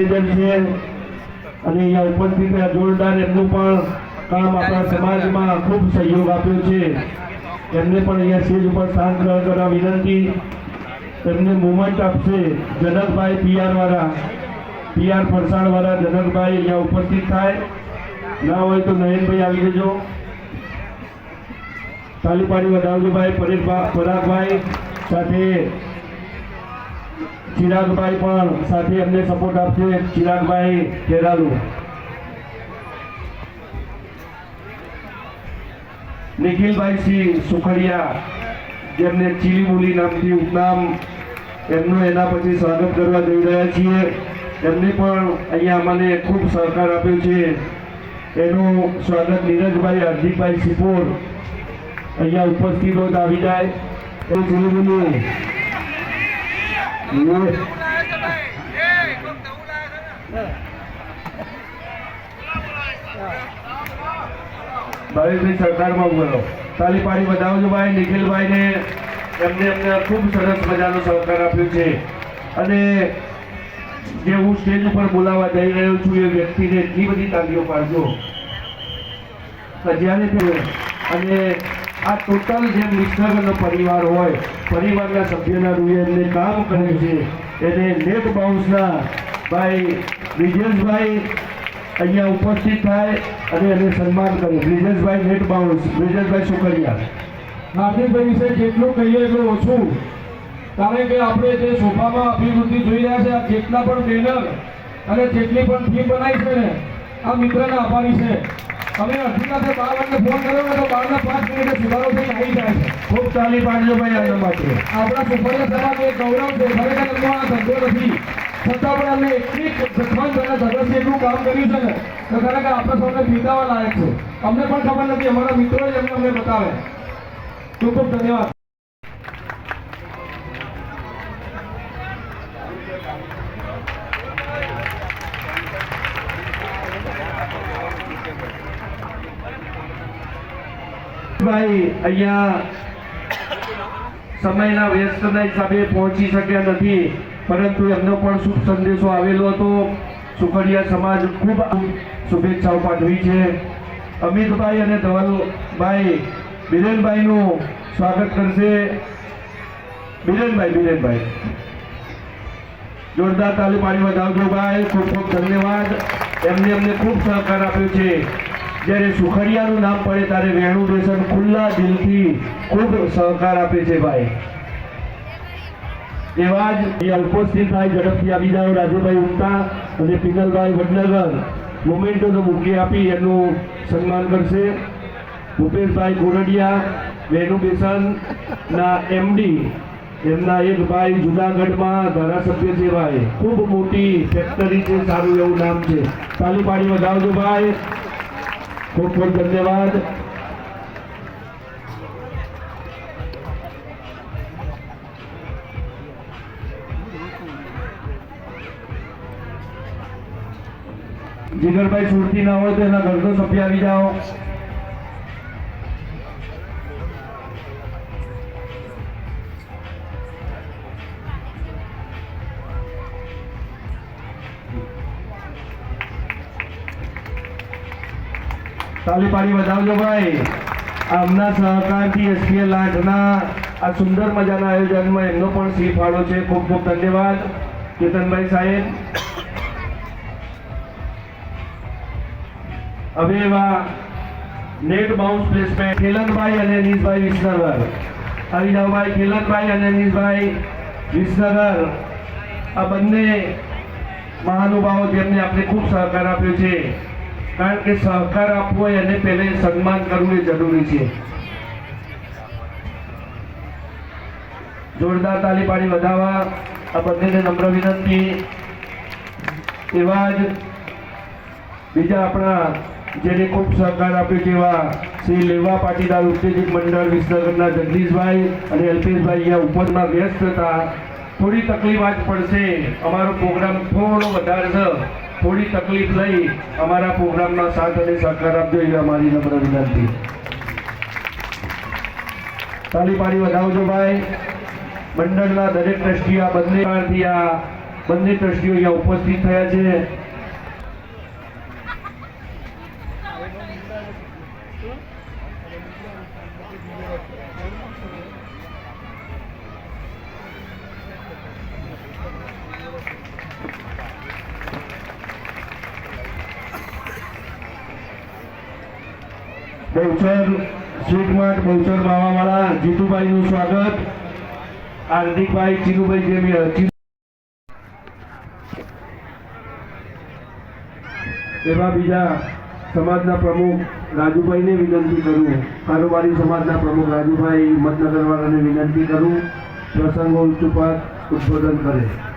છે. અને અહીંયા ઉપસ્થિત જોરદાર એમનું પણ કામ આપણા સમાજમાં ખૂબ સહયોગ આપ્યો છે. એમને પણ અહીંયા સ્ટેજ ઉપર સ્થાન ગ્રહણ કરવા વિનંતી. એમને મુવમેન્ટ આપશે જનકભાઈ પીઆર વાળા. પીઆર ફરસાણ વાળા જનકભાઈ અહીંયા ઉપસ્થિત થાય. ના હોય તો નયનભાઈ આવી જજો. તાલી પાડી વધાવજો ભાઈ પરેશભા- પરાગભાઈ સાથે ચિરાગભાઈ પણ સાથે અમને સપોર્ટ આપશે. ચિરાગભાઈ ખેરાલુ નિખિલભાઈ સિંહ સુખડિયા, જેમને ચીલી મુલી નામથી ઉપનામ, એમનું એના પછી સ્વાગત કરવા જઈ રહ્યા છીએ. એમને પણ અહીંયા મને ખૂબ સહકાર આપ્યો છે. એનું સ્વાગત નીરજભાઈ હાર્દિકભાઈ સિપોર અહીંયા ઉપસ્થિત હોત આવી જાય. એ ચીલી મુલી ને- ભાવેશભાઈ સરકારમાં બોલો તાલી પાડી બતાવજો ભાઈ નિખિલભાઈ ને એમને એમને ખૂબ સરસ મજાનો સહકાર આપ્યો છે. અને જે હું સ્ટેજ ઉપર બોલાવવા જઈ રહ્યો છું, એ વ્યક્તિને એટલી બધી તાલીઓ પાડજો. જ્યારે અને આ ટોટલ જે વિસનગરનો પરિવાર હોય, પરિવારના સભ્યના રૂએ એમને કામ કરે છે. એને નેટ બાઉન્સના ભાઈ બ્રિજેશભાઈ અહીંયા ઉપસ્થિત થાય અને એને સન્માન કરે બ્રિજેશભાઈ નેટ બાઉન્સ બ્રિજેશભાઈ સુકરિયા. હાર્દિકભાઈ વિશે જેટલું કહીએ એટલું ઓછું. કારણ કે આપણે જે શોભામાં અભિવૃદ્ધિ જોઈ રહ્યા છે, આ જેટલા પણ બેનર અને જેટલી પણ થીમ બનાવી છે ને, આ મિત્રને આપવાની છે. અમે અઢી બાર વાગે ફોન કર્યો ને તો પાંચ મિનિટે સુધારો થઈને આવી જાય છે. ખૂબ તાલી પાડજો ભાઈ આના માટે. આપણા સુપરિયા સમાજ એક ગૌરવ છે ખરેખર એમનો આ ધંધો નથી. છતાં પણ અમને એટલી સખત અને ધગસથી એટલું કામ કર્યું છે ને તો ખરેખર આપણે સૌને બિરદાવવા લાયક છે. અમને પણ ખબર નથી અમારા મિત્રો જ એમને અમને બતાવે. ખૂબ ખૂબ ધન્યવાદ. ભાઈ, અહીંયા સમયના વ્યસ્તના હિસાબે પહોંચી શક્યા નથી, પરંતુ એમનો પણ શુભ સંદેશો આવેલો હતો. સુખડિયા સમાજ ખૂબ શુભેચ્છાઓ પાઠવી છે. અમિતભાઈ અને ધવલભાઈ બિરેનભાઈનું સ્વાગત કરશે. બિરેનભાઈ બિરેનભાઈ. જોરદાર તાલી પાડી વધાવજો ભાઈ. ખૂબ ખૂબ ધન્યવાદ. એમને અમને ખૂબ સહકાર આપ્યો છે. જ્યારે સુખડિયાનું નામ પડે ત્યારે વેણુ દેશન ખુલ્લા દિલથી ખૂબ સહકાર આપે છે ભાઈ. એવા જ એ અલ્પોસ્થિત થાય ઝડપથી આવી જાઓ રાજુભાઈ ઉમતા અને પિંગલભાઈ વડનગર મોમેન્ટોનો મૂકી આપી એનું સન્માન કરશે. ભૂપેશભાઈ ગોરડિયા, વેણુ બેસનના એમડી એમના એક ભાઈ જુનાગઢમાં ધારાસભ્ય છે ભાઈ. ખૂબ મોટી ફેક્ટરી છે, સારું એવું નામ છે. તાલી પાડી વધાવજો ભાઈ. ખૂબ ખૂબ ધન્યવાદ. જીગરભાઈ સુરતી ના હોય તો એના ઘરનો સભ્ય આવી જાઓ. તાલી પાડી વધાવજો ભાઈ. આમના સહકારથી એસપીએલ લાઠના આ સુંદર મજાના આયોજનમાં એમનો પણ સી ફાળો છે. ખૂબ ખૂબ ધન્યવાદ. કેતનભાઈ સાહેબ. હવે એવા નેટ બાઉન્સ પ્લેસમેન્ટ ખેલનભાઈ અને નીશભાઈ વિસનગર. આવી ખેલનભાઈ અને નીશભાઈ વિસનગર. આ બંને મહાનુભાવો જેમને આપણે ખૂબ સહકાર આપ્યો છે. કારણ કે સહકાર આપવો એને પહેલે સન્માન કરવું એ જરૂરી છે. જોરદાર તાલી પાડી વધાવવા આ બંનેને નમ્ર વિનંતી. એવા જ બીજા આપણા જેને ખૂબ સહકાર આપ્યો એવા શ્રી લેવા પાટીદાર ઉત્તેજક મંડળ વિસનગરના જગદીશભાઈ અને અલ્પેશભાઈ અહીંયા ઉપરમાં વ્યસ્ત હતા. થોડી તકલીફ આજ પડશે. અમારો પ્રોગ્રામ થોડો વધારે છે થોડી તકલીફ લઈ અમારા પ્રોગ્રામમાં સાથ અને સહકાર આપજો એવી અમારી નમ્ર વિનંતી. તાલી પાડી વધાવજો ભાઈ. મંડળના દરેક ટ્રસ્ટી આ બંને કાળથી આ બંને ટ્રસ્ટીઓ અહીંયા ઉપસ્થિત થયા છે. બહુચર સ્વીટમાર્ટ બહુચર માવાવાળા, જીતુભાઈનું સ્વાગત. હાર્દિકભાઈ, ચીનુભાઈ જેવી એવા બીજા સમાજના પ્રમુખ રાજુભાઈને વિનંતી કરું. કારોબારી સમાજના પ્રમુખ રાજુભાઈ મતનગરવાળાને વિનંતી કરું. પ્રસંગો ઉપરાંત ઉદ્બોધન કરે.